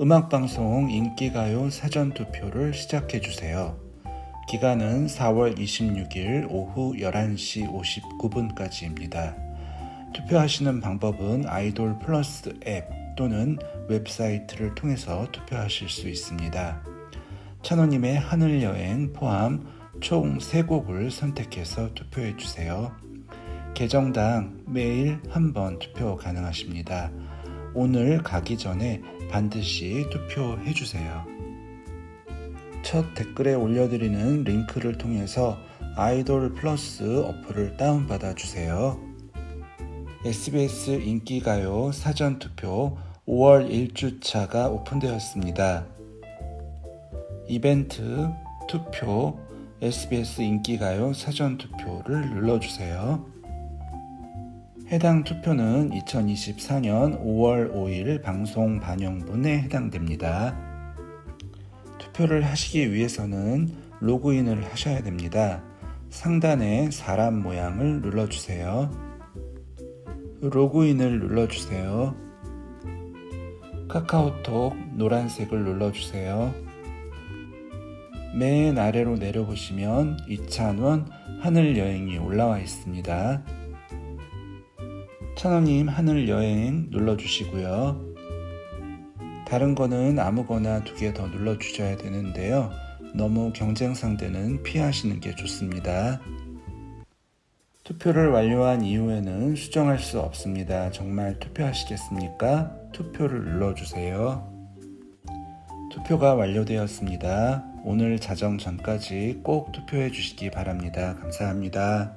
음악방송 인기가요 사전투표를 시작해주세요. 기간은 4월 26일 오후 11시 59분까지입니다. 투표하시는 방법은 아이돌 플러스 앱 또는 웹사이트를 통해서 투표하실 수 있습니다. 찬호님의 하늘여행 포함 총 3곡을 선택해서 투표해 주세요. 계정당 매일 한 번 투표 가능하십니다. 오늘 가기 전에 반드시 투표해 주세요. 첫 댓글에 올려드리는 링크를 통해서 아이돌 플러스 어플을 다운받아 주세요. SBS 인기가요 사전투표 5월 1주차가 오픈되었습니다. 이벤트, 투표, SBS 인기가요 사전투표를 눌러주세요. 해당 투표는 2024년 5월 5일 방송 반영분에 해당됩니다. 투표를 하시기 위해서는 로그인을 하셔야 됩니다. 상단에 사람 모양을 눌러주세요. 로그인을 눌러주세요. 카카오톡 노란색을 눌러주세요. 맨 아래로 내려보시면 이찬원 하늘여행이 올라와 있습니다. 찬원님 하늘 여행 눌러주시고요. 다른 거는 아무거나 두 개 더 눌러주셔야 되는데요. 너무 경쟁 상대는 피하시는 게 좋습니다. 투표를 완료한 이후에는 수정할 수 없습니다. 정말 투표하시겠습니까? 투표를 눌러주세요. 투표가 완료되었습니다. 오늘 자정 전까지 꼭 투표해 주시기 바랍니다. 감사합니다.